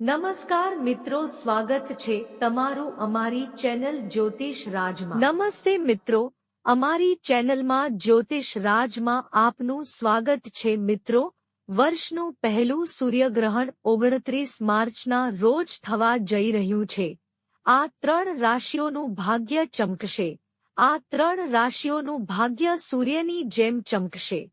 નમસ્કાર મિત્રો, સ્વાગત છે તમારું અમારી ચેનલ જ્યોતિષ રાજમાં. નમસ્તે મિત્રો, અમારી ચેનલમાં જ્યોતિષ રાજમાં આપનું સ્વાગત છે મિત્રો. વર્ષનું પહેલું સૂર્યગ્રહણ ઓગણત્રીસ માર્ચના રોજ થવા જઈ રહ્યું છે. આ ત્રણ રાશિઓનું ભાગ્ય ચમકશે. આ ત્રણ રાશિઓનું ભાગ્ય સૂર્યની જેમ ચમકશે.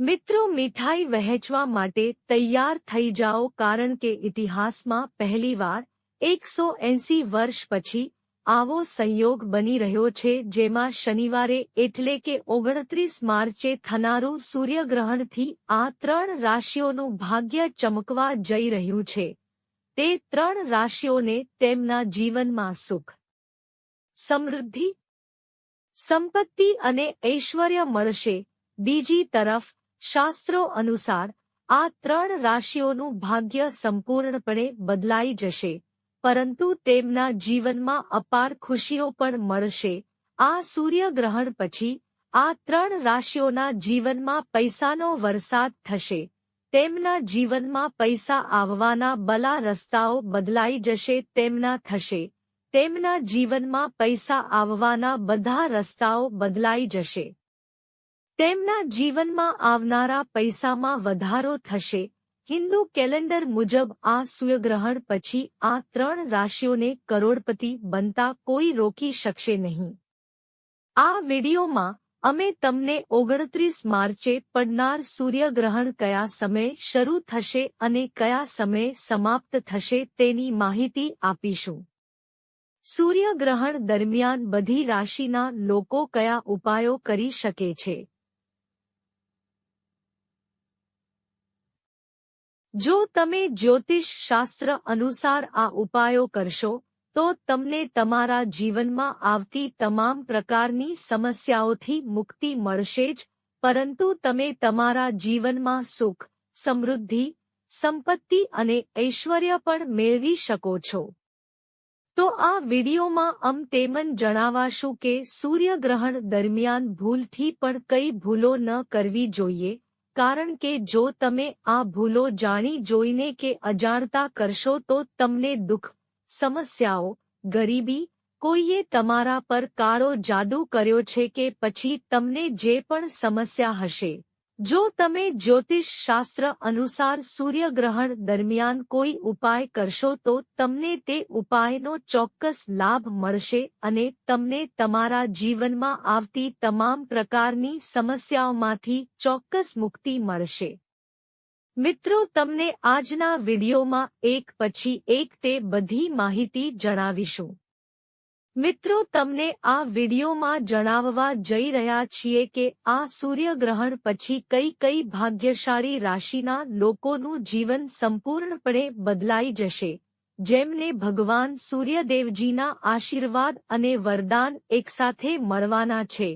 મિત્રો, મીઠાઈ વહેંચવા માટે તૈયાર થઈ જાઓ કારણ કે ઇતિહાસમાં પહેલીવાર એકસો એંસી વર્ષ પછી આવો સંયોગ બની રહ્યો છે, જેમાં શનિવારે એટલે કે ઓગણત્રીસ માર્ચે થનારું સૂર્યગ્રહણથી આ ત્રણ રાશિઓનું ભાગ્ય ચમકવા જઈ રહ્યું છે. તે ત્રણ રાશિઓને તેમના જીવનમાં સુખ, સમૃદ્ધિ, સંપત્તિ અને ઐશ્વર્ય મળશે. બીજી તરફ શાસ્ત્રો અનુસાર આ ત્રણ રાશિઓનું ભાગ્ય સંપૂર્ણપણે બદલાઈ જશે, પરંતુ તેમના જીવનમાં અપાર ખુશીઓ પણ મળશે. આ સૂર્યગ્રહણ પછી, આ ત્રણ રાશિઓના જીવનમાં પૈસાનો વરસાદ થશે. તેમના જીવનમાં પૈસા આવવાના બલા રસ્તાઓ બદલાઈ જશે, તેમના થશે. તેમના જીવનમાં પૈસા આવવાના બધા રસ્તાઓ બદલાઈ જશે. તેમના જીવનમાં આવનારા પૈસામાં વધારો થશે. હિન્દુ કેલેન્ડર મુજબ આ સૂર્યગ્રહણ પછી આ ત્રણ રાશિઓને કરોડપતિ બનતા કોઈ રોકી શકશે નહીં. આ વિડીયોમાં અમે તમને ઓગણત્રીસ માર્ચે પડનાર સૂર્યગ્રહણ કયા સમયે શરૂ થશે અને કયા સમયે સમાપ્ત થશે તેની માહિતી આપીશું. સૂર્યગ્રહણ દરમિયાન બધી રાશિના લોકો કયા ઉપાયો કરી શકે છે? જો તમે જ્યોતિષ શાસ્ત્ર અનુસાર આ ઉપાયો કરશો, તો તમને તમારા જીવનમાં આવતી તમામ પ્રકારની સમસ્યાઓથી મુક્તિ મળશે જ, પરંતુ તમે તમારા જીવનમાં સુખ, સમૃદ્ધિ, સંપત્તિ અને ઐશ્વર્ય પણ મેળવી શકો છો. તો આ વિડીયોમાં અમ તેમન જણાવાશું કે સૂર્યગ્રહણ દરમિયાન ભૂલથી પણ કઈ ભૂલો ન કરવી જોઈએ કારણ કે જો તમે આ ભૂલો જાણી જોઈને કે અજાણતા કરશો તો તમને દુઃખ, સમસ્યાઓ, ગરીબી, કોઈએ તમારા પર કાળો જાદુ કર્યો છે કે પછી તમને જે પણ સમસ્યા હશે. જો તમે જ્યોતિષ શાસ્ત્ર અનુસાર સૂર્યગ્રહણ દરમિયાન કોઈ ઉપાય કરશો તો તમને તે ઉપાયનો ચોક્કસ લાભ મળશે અને તમને તમારા જીવનમાં આવતી તમામ પ્રકારની સમસ્યાઓમાંથી ચોક્કસ મુક્તિ મળશે. મિત્રો, તમને આજના વિડીયોમાં એક પછી એક તે બધી માહિતી જણાવીશું. મિત્રો, તમને આ વિડીયોમાં જણાવવા જઈ રહ્યા છીએ કે આ સૂર્યગ્રહણ પછી કઈ કઈ ભાગ્યશાળી રાશિના લોકોનું જીવન સંપૂર્ણપણે બદલાઈ જશે. જેમને ભગવાન સૂર્યદેવજીના આશીર્વાદ અને વરદાન એકસાથે મળવાના છે.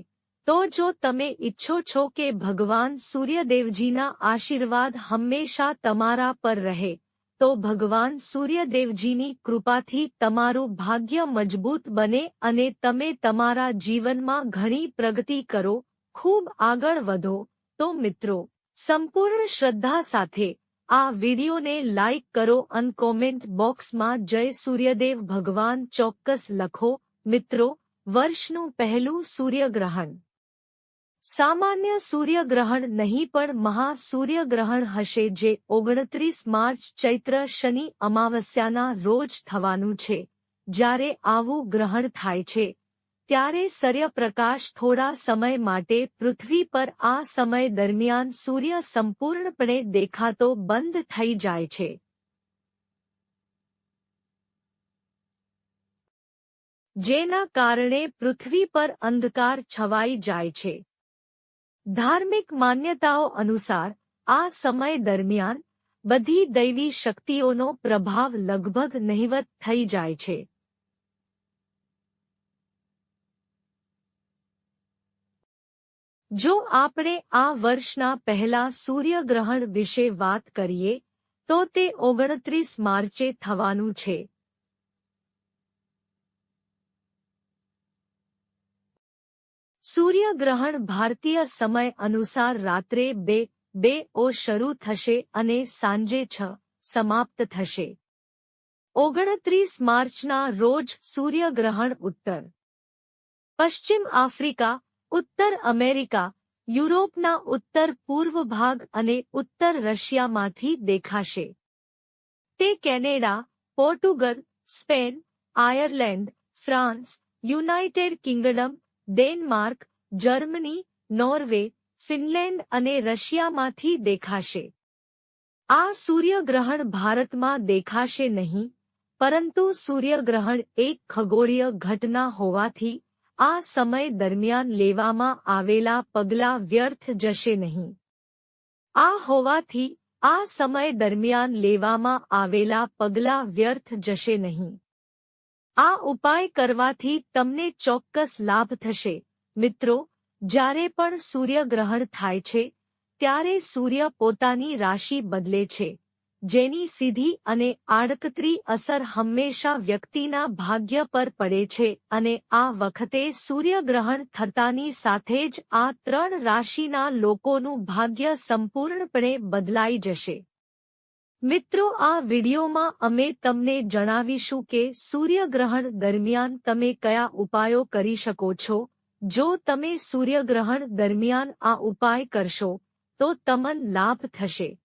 તો જો તમે ઈચ્છો છો કે ભગવાન સૂર્યદેવજીના આશીર્વાદ હંમેશા તમારા પર રહે તો ભગવાન સૂર્યદેવજીની કૃપાથી તમારું ભાગ્ય મજબૂત બને અને તમે તમારા જીવનમાં ઘણી પ્રગતિ કરો, ખૂબ આગળ વધો. તો મિત્રો, સંપૂર્ણ શ્રદ્ધા સાથે આ વિડીયોને લાઇક કરો અને કોમેન્ટ બોક્સમાં જય સૂર્યદેવ ભગવાન ચોક્કસ લખો. મિત્રો, વર્ષનું પહેલું સૂર્યગ્રહણ. સામાન્ય સૂર્યગ્રહણ નહીં પણ મહાસૂર્યગ્રહણ હશે જે ઓગણત્રીસ માર્ચ ચૈત્ર શનિ અમાવસ્યાના રોજ થવાનું છે, જ્યારે આવું ગ્રહણ થાય છે. ત્યારે સૂર્યપ્રકાશ થોડા સમય માટે પૃથ્વી પર આ સમય દરમિયાન સૂર્ય સંપૂર્ણપણે દેખાતો બંધ થઈ જાય છે. જેના કારણે પૃથ્વી પર અંધકાર છવાઈ જાય છે. ધાર્મિક માન્યતાઓ અનુસાર, આ સમય દરમિયાન, બધી દૈવી શક્તિઓનો પ્રભાવ લગભગ નહિવત થઈ જાય છે. જો આપણે આ વર્ષના પહેલા સૂર્યગ્રહણ વિશે વાત કરીએ, તો તે ઓગણત્રીસ માર્ચે થવાનું છે. સૂર્યગ્રહણ ભારતીય સમય અનુસાર રાત્રે બે બે ઓ શરૂ થશે અને સાંજે છ સમાપ્ત થશે. ઓગણત્રીસ માર્ચના રોજ સૂર્યગ્રહણ ઉત્તર. પશ્ચિમ આફ્રિકા, ઉત્તર અમેરિકા, યુરોપના ઉત્તર પૂર્વ ભાગ અને ઉત્તર રશિયામાંથી દેખાશે. તે Canada, Portugal, Spain, Ireland, France, United Kingdom Denmark, Germany, Norway, Finland અને રશિયામાંથી દેખાશે. આ સૂર્યગ્રહણ ભારતમાં દેખાશે નહીં, પરંતુ સૂર્યગ્રહણ એક ખગોળીય ઘટના હોવાથી આ સમય દરમિયાન લેવામાં આવેલા પગલાં વ્યર્થ જશે નહીં. આ હોવાથી આ સમય દરમિયાન લેવામાં આવેલા પગલાં વ્યર્થ જશે નહીં. આ ઉપાય કરવાથી તમને ચોક્કસ લાભ થશે. મિત્રો, જ્યારે પણ સૂર્યગ્રહણ થાય છે, ત્યારે સૂર્ય પોતાની રાશિ બદલે છે, જેની સીધી અને આડકતરી અસર હંમેશા વ્યક્તિના ભાગ્ય પર પડે છે અને આ વખતે સૂર્યગ્રહણ થતાની સાથે જ આ ત્રણ રાશિના લોકોનું ભાગ્ય સંપૂર્ણપણે બદલાઈ જશે. મિત્રો, આ વિડિયોમાં અમે તમને જણાવીશું કે સૂર્યગ્રહણ દરમિયાન તમે કયા ઉપાયો કરી શકો છો. જો તમે સૂર્યગ્રહણ દરમિયાન આ ઉપાય કરશો, તો તમને લાભ થશે.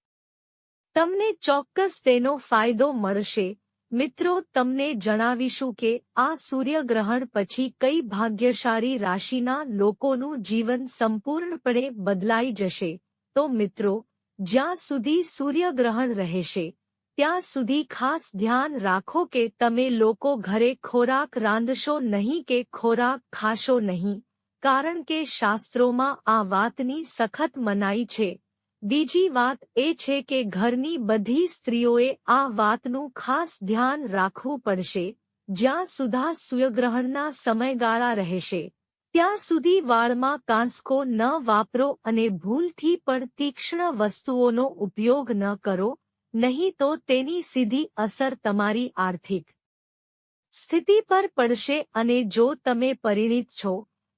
તમને ચોક્કસ તેનો ફાયદો મળશે. મિત્રો, તમને જણાવીશું કે આ સૂર્યગ્રહણ પછી કઈ ભાગ્યશાળી રાશિના લોકોનું જીવન સંપૂર્ણપણે બદલાઈ જશે. તો મિત્રો જ્યાં સુધી સૂર્યગ્રહણ રહેશે, ત્યાં સુધી ખાસ ધ્યાન રાખો કે તમે લોકો ઘરે ખોરાક રાંધશો નહીં કે ખોરાક ખાશો નહીં, કારણ કે શાસ્ત્રોમાં આ વાતની સખત મનાઈ છે. બીજી વાત એ છે કે ઘરની બધી સ્ત્રીઓએ આ વાતનું ખાસ ધ્યાન રાખવું પડશે, જ્યાં સુધા સૂર્યગ્રહણના સમયગાળા રહેશે. ત્યાં સુધી વાળમાં કાંસકો ન વાપરો અને ભૂલથી પણ તીક્ષ્ણ વસ્તુઓનો ઉપયોગ ન કરો, નહીં તો તેની સીધી અસર તમારી આર્થિક સ્થિતિ પર પડશે અને જો તમે પરિણિત છો,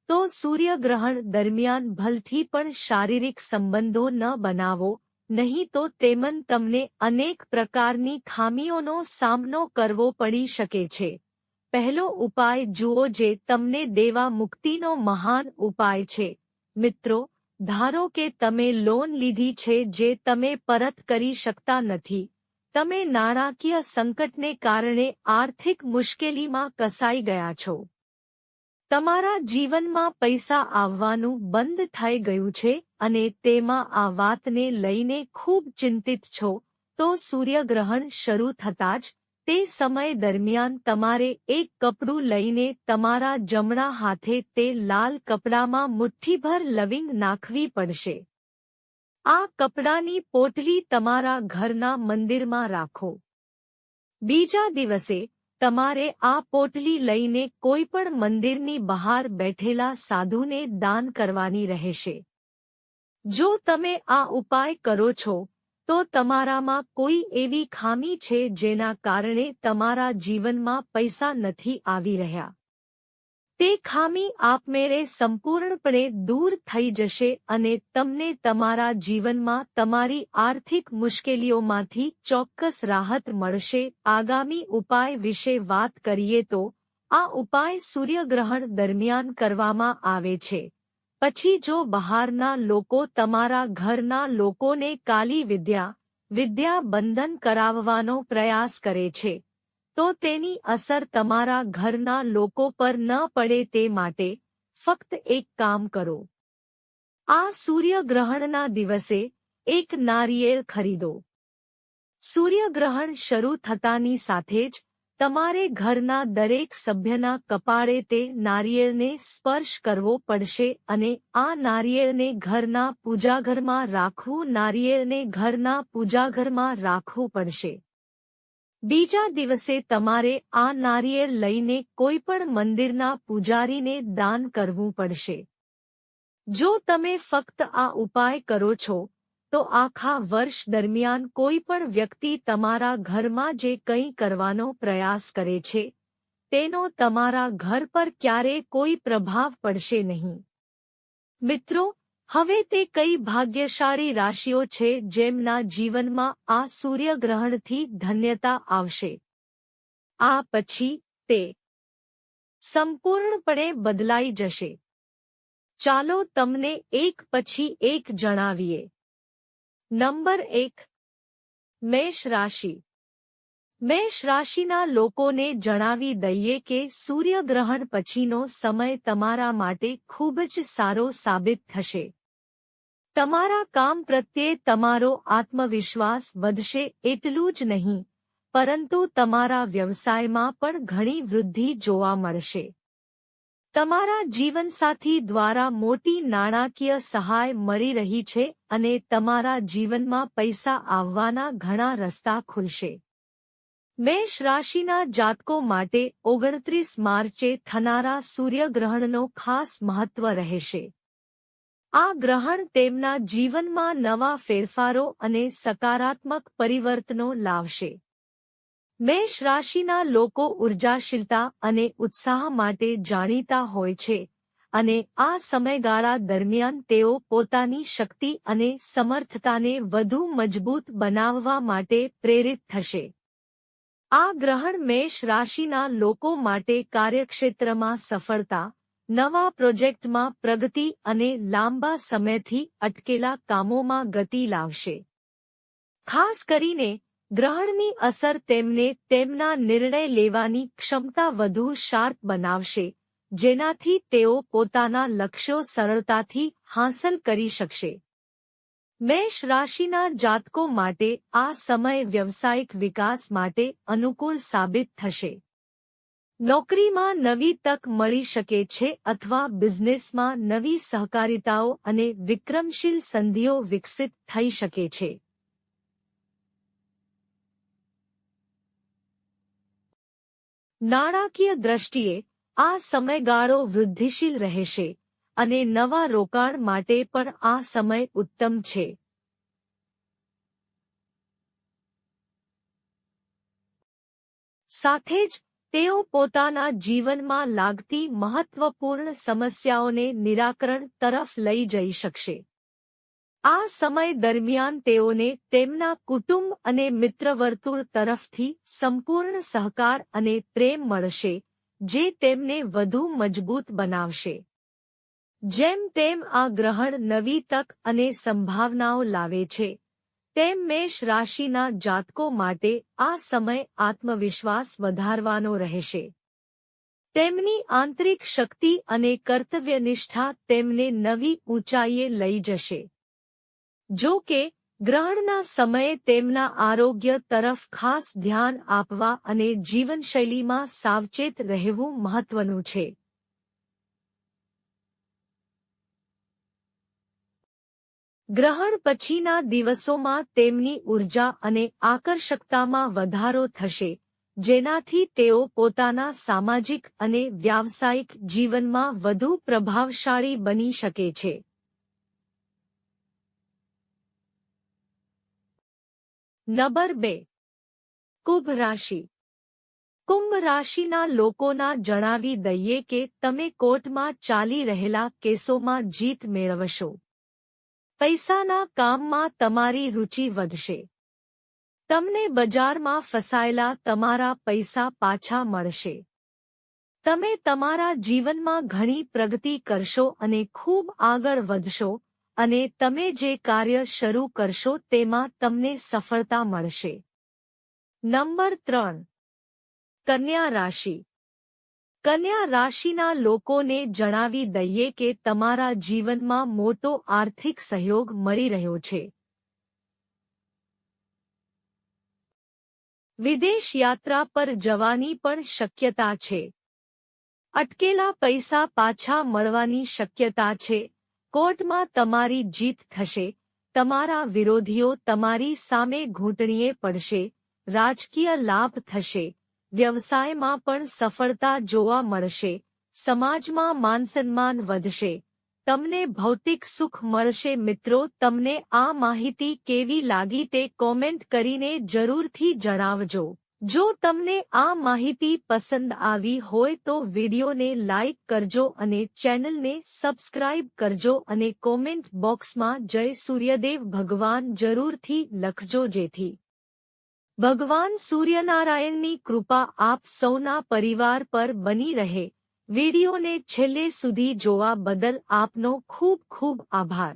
તો સૂર્યગ્રહણ દરમિયાન ભલથી પણ શારીરિક સંબંધો ન બનાવો, નહીં તો તેમન તમને અનેક પ્રકારની ખામીઓનો સામનો કરવો પડી શકે છે. પહેલો ઉપાય જુઓ જે તમને દેવા મુક્તિનો મહાન ઉપાય છે. મિત્રો, ધારો કે તમે લોન લીધી છે જે તમે પરત કરી શકતા નથી. તમે નાણાકીય સંકટને કારણે આર્થિક મુશ્કેલીમાં કસાઈ ગયા છો. તમારા જીવનમાં પૈસા આવવાનું બંધ થઈ ગયું છે અને તેમાં આ વાતને લઈને ખૂબ ચિંતિત છો. તો સૂર્યગ્રહણ શરૂ થતાં જ તે સમય દરમિયાન તમારે એક કપડું લઈને તમારા જમણા હાથે તે લાલ કપડામાં મુઠ્ઠીભર લવિંગ નાખવી પડશે. આ કપડાની પોટલી તમારા ઘરના મંદિરમાં રાખો. બીજા દિવસે તમારે આ પોટલી લઈને કોઈ પણ મંદિરની બહાર બેઠેલા સાધુને દાન કરવાની રહેશે. જો તમે આ ઉપાય કરો છો તો તમારામાં કોઈ એવી ખામી છે જેના કારણે તમારા જીવનમાં પૈસા નથી આવી રહ્યા? તે ખામી આપમેળે સંપૂર્ણપણે દૂર થઈ જશે અને તમને તમારા જીવનમાં તમારી આર્થિક મુશ્કેલીઓમાંથી ચોક્કસ રાહત મળશે. આગામી ઉપાય વિશે વાત કરીએ તો, આ ઉપાય સૂર્યગ્રહણ દરમિયાન કરવામાં આવે છે. પછી જો બહારના લોકો તમારા ઘરના લોકોને કાલી વિદ્યા વિદ્યા બંધન કરાવવાનો પ્રયાસ કરે છે, તો તેની અસર તમારા ઘરના લોકો પર ન પડે તે માટે ફક્ત એક કામ કરો. આ સૂર્યગ્રહણના દિવસે એક નારિયેળ ખરીદો. સૂર્યગ્રહણ શરૂ થતાની સાથે જ તમારે ઘરના દરેક સભ્યના કપાળે તે નારિયેળને સ્પર્શ કરવો પડશે અને આ નારિયેળને ઘરના પૂજાઘરમાં રાખવું નારિયેળને ઘરના પૂજાઘરમાં રાખવું પડશે. બીજા દિવસે તમારે આ નારિયેળ લઈને કોઈપણ મંદિરના પૂજારીને દાન કરવું પડશે. જો તમે ફક્ત આ ઉપાય કરો છો તો આખા વર્ષ દરમિયાન કોઈ પણ વ્યક્તિ તમારા ઘરમાં જે કંઈ કરવાનો પ્રયાસ કરે છે, તેનો તમારા ઘર પર ક્યારે કોઈ પ્રભાવ પડશે નહીં. મિત્રો, હવે તે કઈ ભાગ્યશાળી રાશિઓ છે જેમના જીવનમાં આ સૂર્યગ્રહણથી ધન્યતા આવશે? આ પછી તે સંપૂર્ણપણે બદલાઈ જશે. ચાલો તમને એક પછી એક જણાવીએ. નંબર એક, મેષ રાશિ. મેષ રાશિના લોકોને જણાવી દઈએ કે સૂર્યગ્રહણ પછીનો સમય તમારા માટે ખૂબ જ સારો સાબિત થશે. તમારા કામ પ્રત્યે તમારો આત્મવિશ્વાસ વધશે એટલું જ નહીં, પરંતુ તમારા વ્યવસાયમાં પણ ઘણી વૃદ્ધિ જોવા મળશે. તમારા જીવનસાથી દ્વારા મોટી નાણાકીય સહાય મળી રહી છે અને તમારા જીવનમાં પૈસા આવવાના ઘણા રસ્તા ખુલશે. મેષ રાશિના જાતકો માટે ઓગણત્રીસ માર્ચે થનારા સૂર્યગ્રહણનો ખાસ મહત્વ રહેશે. આ ગ્રહણ તેમના જીવનમાં નવા ફેરફારો અને સકારાત્મક પરિવર્તનો લાવશે. મેષ રાશિના લોકો ઉર્જાશીલતા અને ઉત્સાહ માટે જાણીતા હોય છે અને આ સમયગાળા દરમિયાન તેઓ પોતાની શક્તિ અને સમર્થતાને વધુ મજબૂત બનાવવા માટે પ્રેરિત થશે. આ ગ્રહણ મેષ રાશિના લોકો માટે કાર્યક્ષેત્રમાં સફળતા, નવા પ્રોજેક્ટમાં પ્રગતિ અને લાંબા સમયથી અટકેલા કામોમાં ગતિ લાવશે. ખાસ કરીને ગ્રહણની અસર તેમને તેમના નિર્ણય લેવાની ક્ષમતા વધુ શાર્પ બનાવશે, જેનાથી તેઓ પોતાના લક્ષ્યો સરળતાથી હાંસલ કરી શકશે. મેષ રાશિના જાતકો માટે આ સમય વ્યવસાયિક વિકાસ માટે અનુકૂળ સાબિત થશે. નોકરીમાં નવી તક મળી શકે છે અથવા બિઝનેસમાં નવી સહકારિતાઓ અને વિક્રમશીલ સંધિઓ વિકસિત થઈ શકે છે. નાણાકીય દ્રષ્ટિએ આ સમયગાળો વૃદ્ધિશીલ રહેશે અને નવા રોકાણ માટે પણ આ સમય ઉત્તમ છે. સાથે જ, તેઓ પોતાના જીવનમાં લાગતી મહત્વપૂર્ણ સમસ્યાઓને નિરાકરણ તરફ લઈ જઈ શકશે. આ સમય દરમિયાન તેઓને તેમના કુટુંબ અને મિત્રવર્તુળ તરફથી સંપૂર્ણ સહકાર અને પ્રેમ મળશે, જે તેમને વધુ મજબૂત બનાવશે. જેમ તેમ આ ગ્રહણ નવી તક અને સંભાવનાઓ લાવે છે, તેમ મેષ રાશિના જાતકો માટે આ સમય આત્મવિશ્વાસ વધારવાનો રહેશે. તેમની આંતરિક શક્તિ અને કર્તવ્યનિષ્ઠા તેમને નવી ઊંચાઈએ લઈ જશે. જો કે ગ્રહણના સમયે તેમના આરોગ્ય તરફ ખાસ ધ્યાન આપવા અને જીવનશૈલીમાં સાવચેત રહેવું મહત્વનું છે. ગ્રહણ પછીના દિવસોમાં તેમની ઊર્જા અને આકર્ષકતામાં વધારો થશે, જેનાથી તેઓ પોતાના સામાજિક અને વ્યાવસાયિક જીવનમાં વધુ પ્રભાવશાળી બની શકે છે. નંબર બે, કુંભ રાશિ. કુંભ રાશિના લોકોના જણાવી દઈએ કે તમે કોર્ટમાં ચાલી રહેલા કેસોમાં જીત મેળવશો. પૈસાના કામમાં તમારી રુચિ વધશે. તમને બજારમાં ફસાયેલા તમારા પૈસા પાછા મળશે. તમે તમારા જીવનમાં ઘણી પ્રગતિ કરશો અને ખૂબ આગળ વધશો. અને તમે જે કાર્ય શરૂ કરશો તેમાં તમને સફળતા મળશે. નંબર ત્રણ. કન્યા રાશિ. કન્યા રાશિના લોકોને જણાવી દઈએ કે તમારા જીવનમાં મોટો આર્થિક સહયોગ મળી રહ્યો છે. વિદેશ યાત્રા પર જવાની પણ શક્યતા છે. અટકેલા પૈસા પાછા મળવાની શક્યતા છે. કોર્ટમાં તમારી જીત થશે, તમારા વિરોધીઓ તમારી સામે ઘૂંટણીએ પડશે, રાજકીય લાભ થશે, વ્યવસાયમાં પણ સફળતા જોવા મળશે, સમાજમાં માનસન્માન વધશે, તમને ભૌતિક સુખ મળશે. મિત્રો, તમને આ માહિતી કેવી લાગી તે કોમેન્ટ કરીને જરૂરથી જણાવજો. જો તમને આ માહિતી પસંદ આવી હોય તો વિડીયોને લાઇક કરજો અને ચેનલને સબસ્ક્રાઇબ કરજો અને કોમેન્ટ બોક્સમાં જય સૂર્યદેવ ભગવાન જરૂરથી લખજો જેથી. ભગવાન સૂર્યનારાયણની કૃપા આપ સૌના પરિવાર પર બની રહે. વિડિયોને છેલ્લે સુધી જોવા બદલ આપનો ખૂબ ખૂબ આભાર.